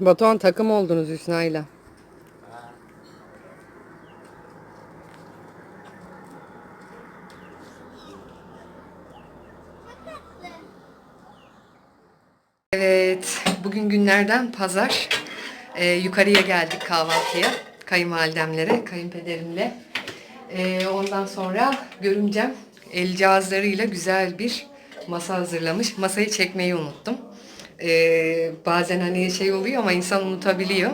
Batuhan takım oldunuz Hüsna'yla. Evet, bugün günlerden pazar. Ee, yukarıya geldik kahvaltıya. Kayınvalidemlere, kayınpederimle. Ee, ondan sonra görümcem el cihazlarıyla güzel bir masa hazırlamış. Masayı çekmeyi unuttum. Ee, bazen hani şey oluyor ama insan unutabiliyor.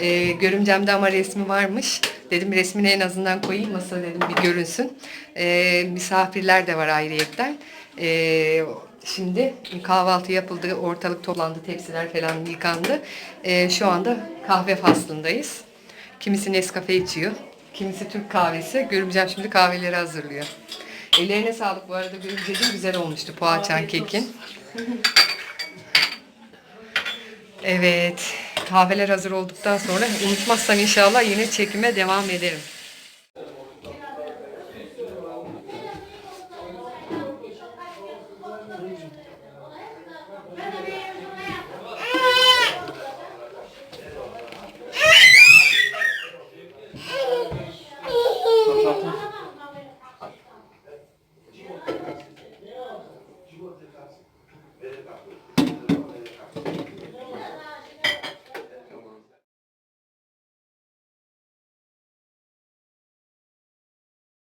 Ee, görümcemde ama resmi varmış. Dedim resmini en azından koyayım masa dedim bir görünsün. Ee, misafirler de var ayrıyetten. Ee, şimdi kahvaltı yapıldı, ortalık toplandı, tepsiler falan yıkandı. Ee, şu anda kahve faslındayız. Kimisi Nescafe içiyor, kimisi Türk kahvesi. Görümcem şimdi kahveleri hazırlıyor. Ellerine sağlık bu arada Görümceciğim güzel olmuştu poğaçan kekin. Evet, kahveler hazır olduktan sonra unutmazsam inşallah yine çekime devam ederim.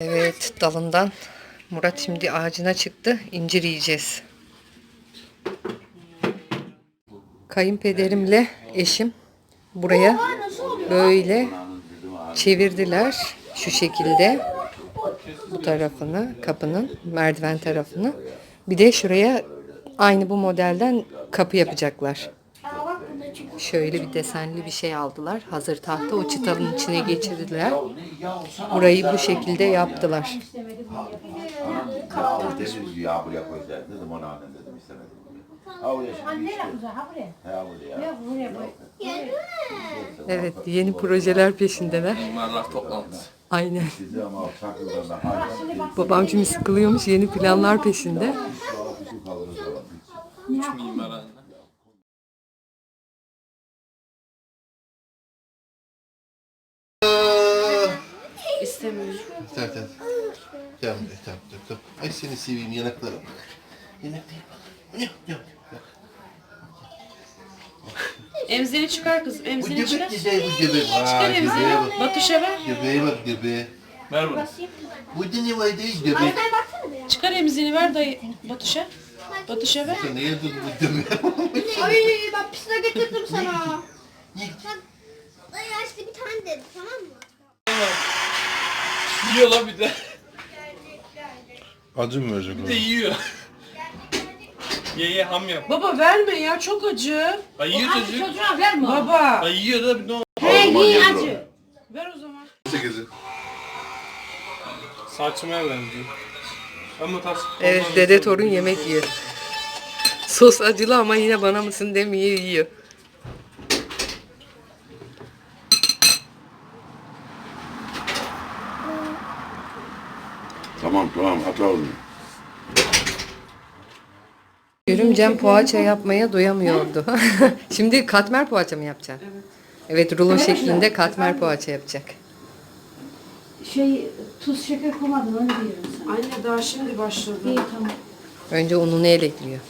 Evet, dalından Murat şimdi ağacına çıktı. İncir yiyeceğiz. Kayınpederimle eşim buraya böyle çevirdiler şu şekilde bu tarafını kapının merdiven tarafını bir de şuraya aynı bu modelden kapı yapacaklar. Şöyle bir desenli bir şey aldılar. Hazır tahta o çıtanın içine geçirdiler. Burayı bu şekilde yaptılar. Ya buraya koy. Dedim ona annem dedim istemedim. Evet yeni projeler peşindeler. Mimarlar toplantısı. Aynen. Babam şimdi sıkılıyormuş yeni planlar peşinde. Üç Tamam tamam. Tamam tamam tamam. tamam. Ay seni seveyim yanaklara bak. Yanaklara bak. Yok yok. Emzini çıkar kızım. Bu Emzini çıkar. göbek güzel bu göbek. Çıkar Aa göbeğe emzini. bak. Batuşa ver. Göbeğe bak göbeğe. Ver bunu. Bu da ne var değil göbek. Çıkar emzini ver dayı. Batuşa. Batuşa ver. Sen neye dur bu göbeğe? Ay bak pisine getirdim sana. Bak dayı yaşlı bir tane dedi tamam mı? Yiyor la bir de. Acı mı verecek Bir de yiyor. ye ye ham yap. Baba verme ya çok acı. Ay yiyor çocuk. Çocuğa verme. Baba. Ay yiyor da bir de o. Ver o zaman. Sekizi. Saçmaya benziyor. Ama tas. Evet dede torun yemek yiyor. Sos acılı ama yine bana mısın demiyor yiyor. Tamam tamam hata olmuyor. Görümcem poğaça yapmaya doyamıyordu. Şimdi katmer poğaça mı yapacaksın? Evet. Evet rulo şeklinde katmer poğaça yapacak. Şey tuz şeker koymadın onu diyorum sana. Anne daha şimdi başladı. İyi tamam. Önce ununu elekliyor.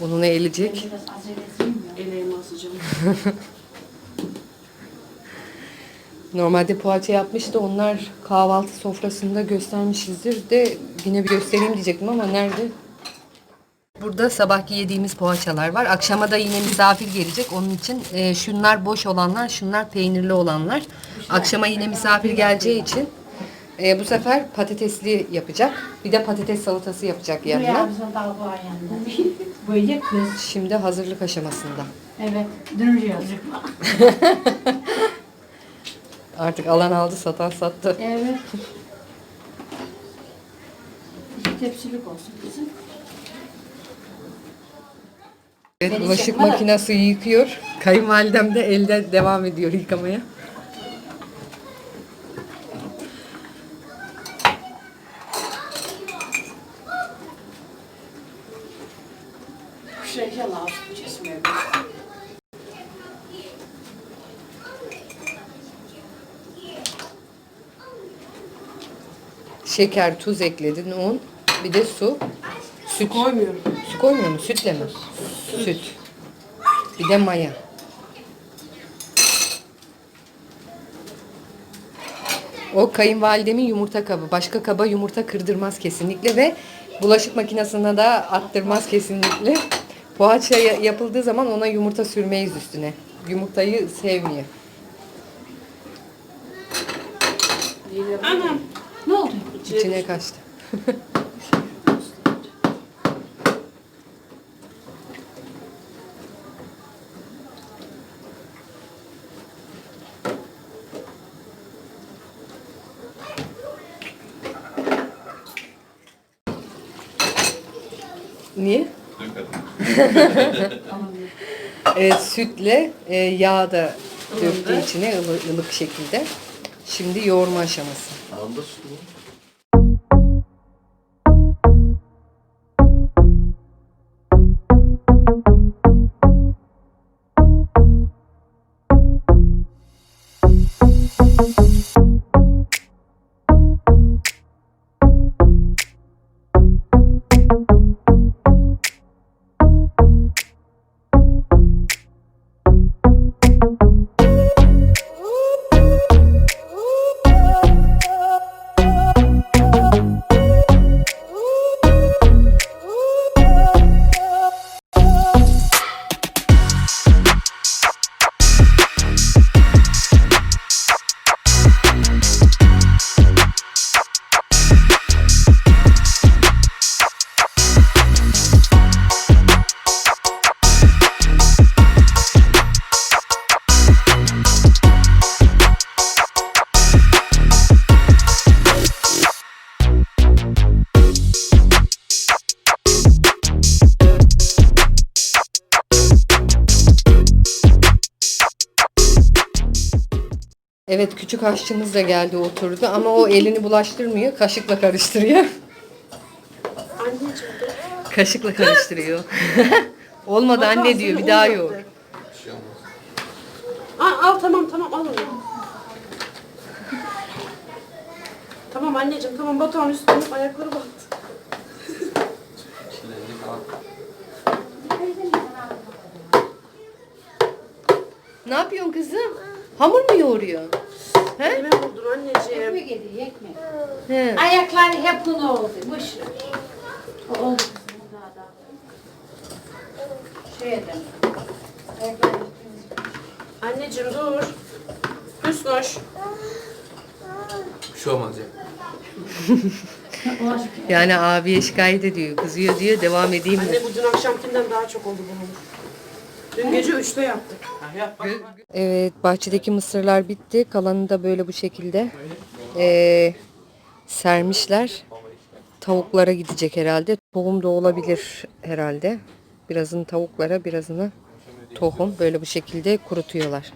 Ununu elecek. Biraz acele etsin ya. Eleğimi asacağım. Normalde poğaça yapmıştı. Onlar kahvaltı sofrasında göstermişizdir de yine bir göstereyim diyecektim ama nerede? Burada sabahki yediğimiz poğaçalar var. Akşama da yine misafir gelecek. Onun için e, şunlar boş olanlar, şunlar peynirli olanlar. Akşama yine misafir geleceği için e, bu sefer patatesli yapacak. Bir de patates salatası yapacak yanına. Böyle kız. Şimdi hazırlık aşamasında. Evet. Yazık. Artık alan aldı, satan sattı. Evet. İki tepsilik olsun kızım. Evet, bulaşık makinesi yıkıyor. Kayınvalidem de elde devam ediyor yıkamaya. Şeker lazım kesmeye. Şeker, tuz ekledin, un. Bir de su. Süt. Koymuyorum. Su koymuyor mu? Sütle mi? Süt. Bir de maya. O kayınvalidemin yumurta kabı. Başka kaba yumurta kırdırmaz kesinlikle ve bulaşık makinesine de attırmaz kesinlikle. Poğaça ya- yapıldığı zaman ona yumurta sürmeyiz üstüne. Yumurtayı sevmiyor. Anam. Ne oldu? İçine kaçtı. Niye? evet, sütle e, yağ da döktü içine ılık, ılık şekilde. Şimdi yoğurma aşaması. Anda su mu? Küçük aşçımız da geldi oturdu ama o elini bulaştırmıyor. Kaşıkla karıştırıyor. Anneciğim. Kaşıkla karıştırıyor. Olmadı anne diyor bir daha yoğur. Olmaz. Al, al tamam tamam al onu. tamam anneciğim tamam Batuhan üstüne ayakları battı. Ne yapıyorsun kızım? Hamur mu yoğuruyorsun? He? Elime vurdun anneciğim. Ekmek yedi ekmek. He. Ayakları hep bunu oldu. Boş ver. O oldu kızım daha da. Şeyden. Ayakları Anneciğim dur. Hüsnoş. Bir şey olmaz ya. Yani abiye şikayet ediyor. Kızıyor diyor devam edeyim mi? Anne bu dün akşamkinden daha çok oldu bunun. Dün gece 3'te yaptık. Evet bahçedeki mısırlar bitti. Kalanı da böyle bu şekilde ee, sermişler. Tavuklara gidecek herhalde. Tohum da olabilir herhalde. Birazını tavuklara birazını tohum böyle bu şekilde kurutuyorlar.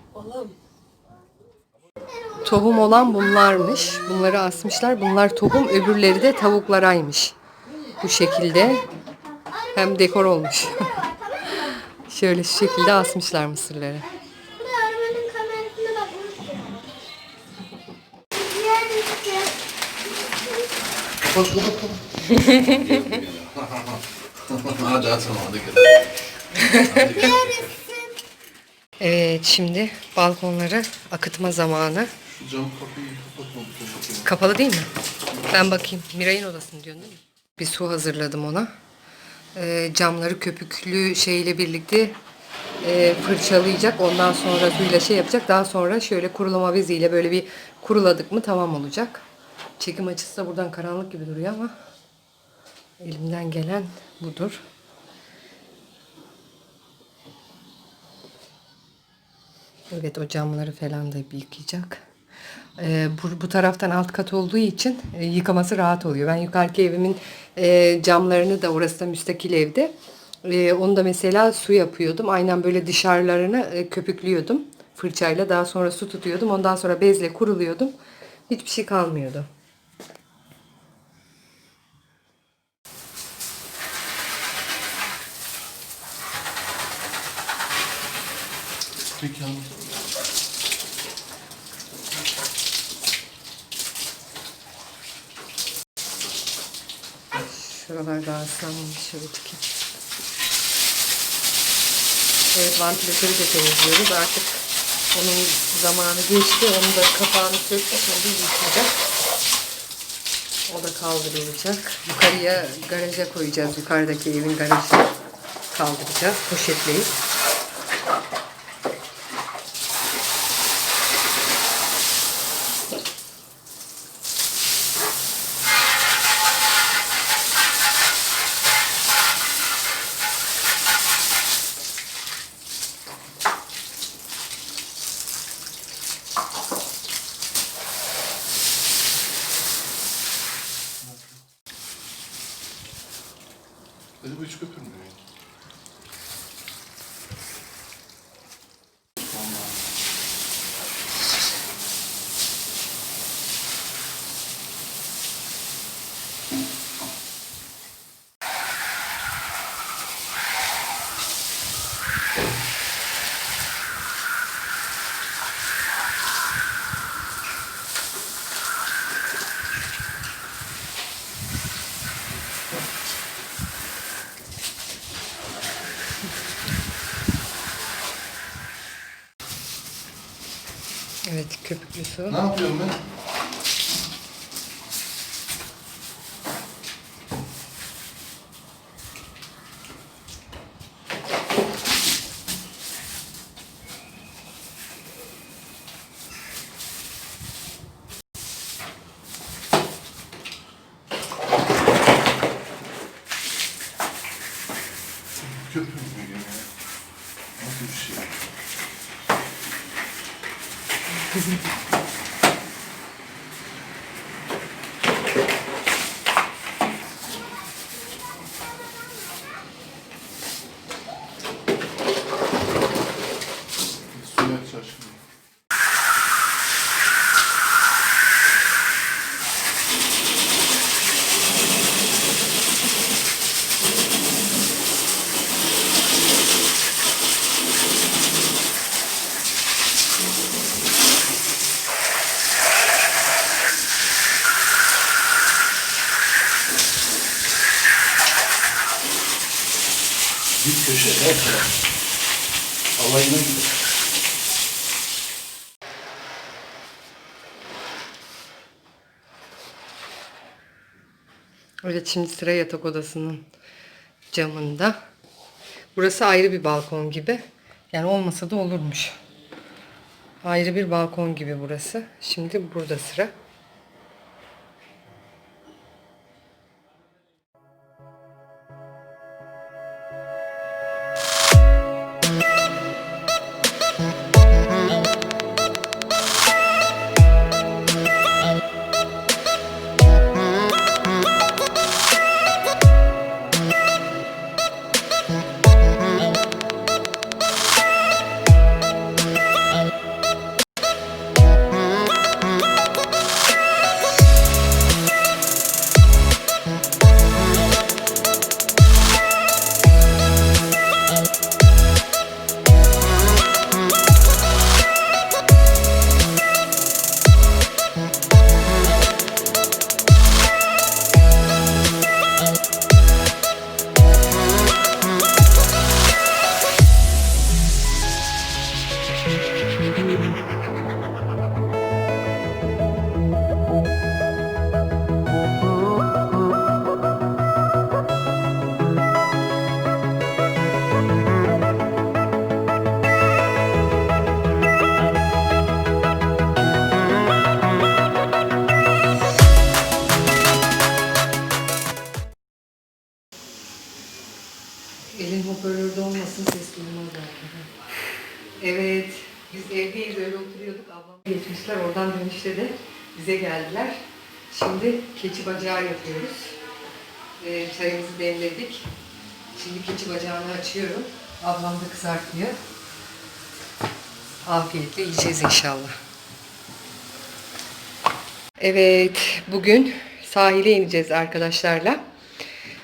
Tohum olan bunlarmış. Bunları asmışlar. Bunlar tohum öbürleri de tavuklaraymış. Bu şekilde hem dekor olmuş. Şöyle şu şekilde asmışlar mısırları. Bu da arabanın kamerasına bak. Diğer işte. Bak bak bak. Hadi atalım hadi gidelim. Evet şimdi balkonlara akıtma zamanı. Şu cam kapıyı kapatma. bu tarafa. Kapalı değil mi? Ben bakayım. Miray'ın odasını diyorsun değil mi? Bir su hazırladım ona. Ee, camları köpüklü şeyle birlikte e, fırçalayacak. Ondan sonra suyla şey yapacak. Daha sonra şöyle kurulama beziyle böyle bir kuruladık mı tamam olacak. Çekim açısı da buradan karanlık gibi duruyor ama elimden gelen budur. Evet o camları falan da yıkayacak. Ee, bu, bu taraftan alt kat olduğu için e, yıkaması rahat oluyor. Ben yukarıki evimin e, camlarını da orası da müstakil evde. E, onu da mesela su yapıyordum. Aynen böyle dışarılarını e, köpüklüyordum fırçayla. Daha sonra su tutuyordum. Ondan sonra bezle kuruluyordum. Hiçbir şey kalmıyordu. Peki anladım. Şuralar daha ıslanmamış şuradaki. Evet vantilatörü de temizliyoruz. Artık onun zamanı geçti. Onu da kapağını söktük. Şimdi yıkayacak. O da kaldırılacak. Yukarıya garaja koyacağız. Yukarıdaki evin garajına kaldıracağız. Poşetleyip. Hadi bu hiç köpürmüyor. yani. Evet su. Ne yapıyorum ben? Nasıl bir şey? Alayına gider. Evet şimdi sıra yatak odasının camında. Burası ayrı bir balkon gibi. Yani olmasa da olurmuş. Ayrı bir balkon gibi burası. Şimdi burada sıra. Hoparlörde olmasın ses duymaz zaten. Evet, biz evdeyiz öyle oturuyorduk. Ablam geçmişler oradan dönüşte de bize geldiler. Şimdi keçi bacağı yapıyoruz. Ee, çayımızı demledik. Şimdi keçi bacağını açıyorum. Ablam da kızartıyor. Afiyetle yiyeceğiz inşallah. Evet, bugün sahile ineceğiz arkadaşlarla.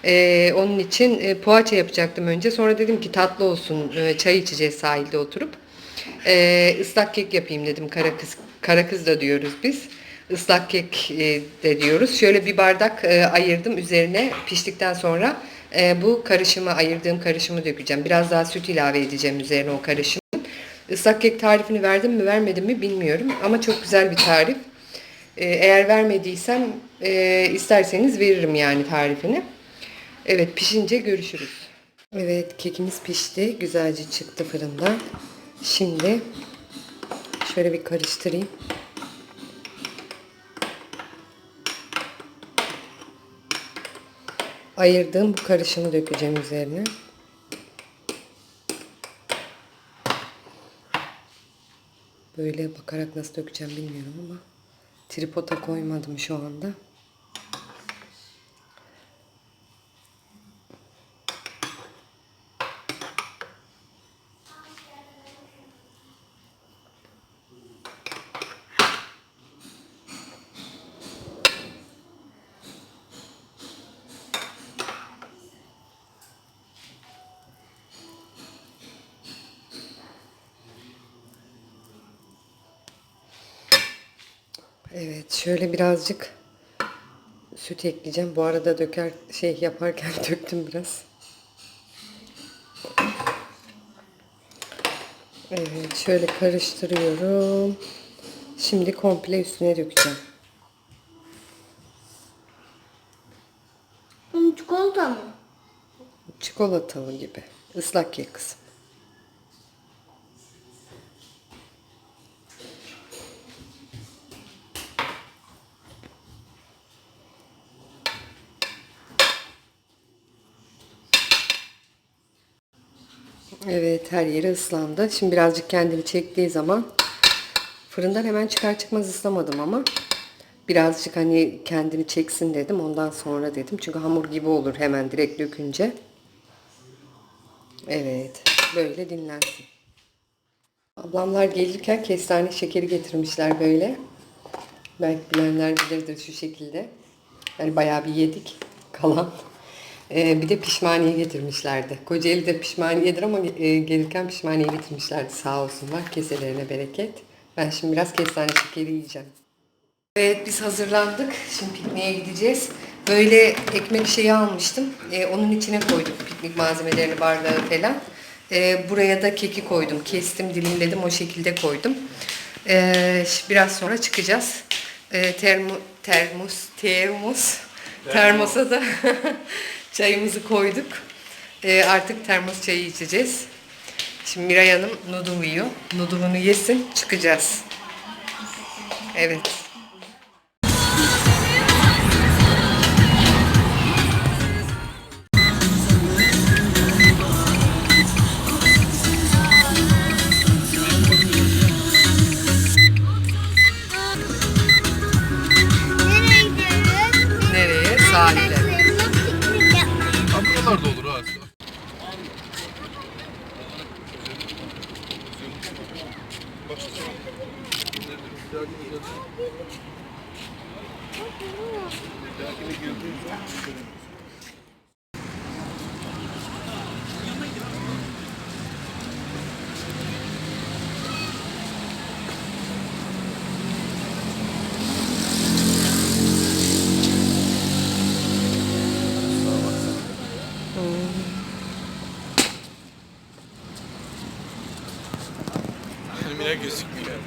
Ee, onun için e, poğaça yapacaktım önce. Sonra dedim ki tatlı olsun, e, çay içeceğiz sahilde oturup. Ee, ıslak kek yapayım dedim. Kara kız, kara kız da diyoruz biz. ıslak kek e, de diyoruz. Şöyle bir bardak e, ayırdım üzerine piştikten sonra e, bu karışımı ayırdığım karışımı dökeceğim. Biraz daha süt ilave edeceğim üzerine o karışımı. Islak kek tarifini verdim mi vermedim mi bilmiyorum ama çok güzel bir tarif. E, eğer vermediysem e, isterseniz veririm yani tarifini. Evet pişince görüşürüz. Evet kekimiz pişti. Güzelce çıktı fırından. Şimdi şöyle bir karıştırayım. Ayırdığım bu karışımı dökeceğim üzerine. Böyle bakarak nasıl dökeceğim bilmiyorum ama tripoda koymadım şu anda. Evet, şöyle birazcık süt ekleyeceğim. Bu arada döker şey yaparken döktüm biraz. Evet, şöyle karıştırıyorum. Şimdi komple üstüne dökeceğim. Çikolata mı? Çikolatalı gibi. Islak kek kızım. Evet her yeri ıslandı. Şimdi birazcık kendini çektiği zaman fırından hemen çıkar çıkmaz ıslamadım ama birazcık hani kendini çeksin dedim. Ondan sonra dedim. Çünkü hamur gibi olur hemen direkt dökünce. Evet böyle dinlensin. Ablamlar gelirken kestane şekeri getirmişler böyle. Belki bilenler bilirdir şu şekilde. Yani bayağı bir yedik kalan. Ee, bir de pişmaniye getirmişlerdi. Kocaeli de pişmaniyedir ama e, gelirken pişmaniye getirmişlerdi sağ olsunlar. Keselerine bereket. Ben şimdi biraz kestane şekeri yiyeceğim. Evet biz hazırlandık. Şimdi pikniğe gideceğiz. Böyle ekmek şeyi almıştım. Ee, onun içine koyduk piknik malzemelerini, bardağı falan. Ee, buraya da keki koydum. Kestim, dilimledim o şekilde koydum. Ee, biraz sonra çıkacağız. Ee, termo, termos, termos, termosa da çayımızı koyduk. Ee, artık termos çayı içeceğiz. Şimdi Miray Hanım noodle yiyor. Noodle'unu yesin, çıkacağız. Evet. Elimine gözükmüyor.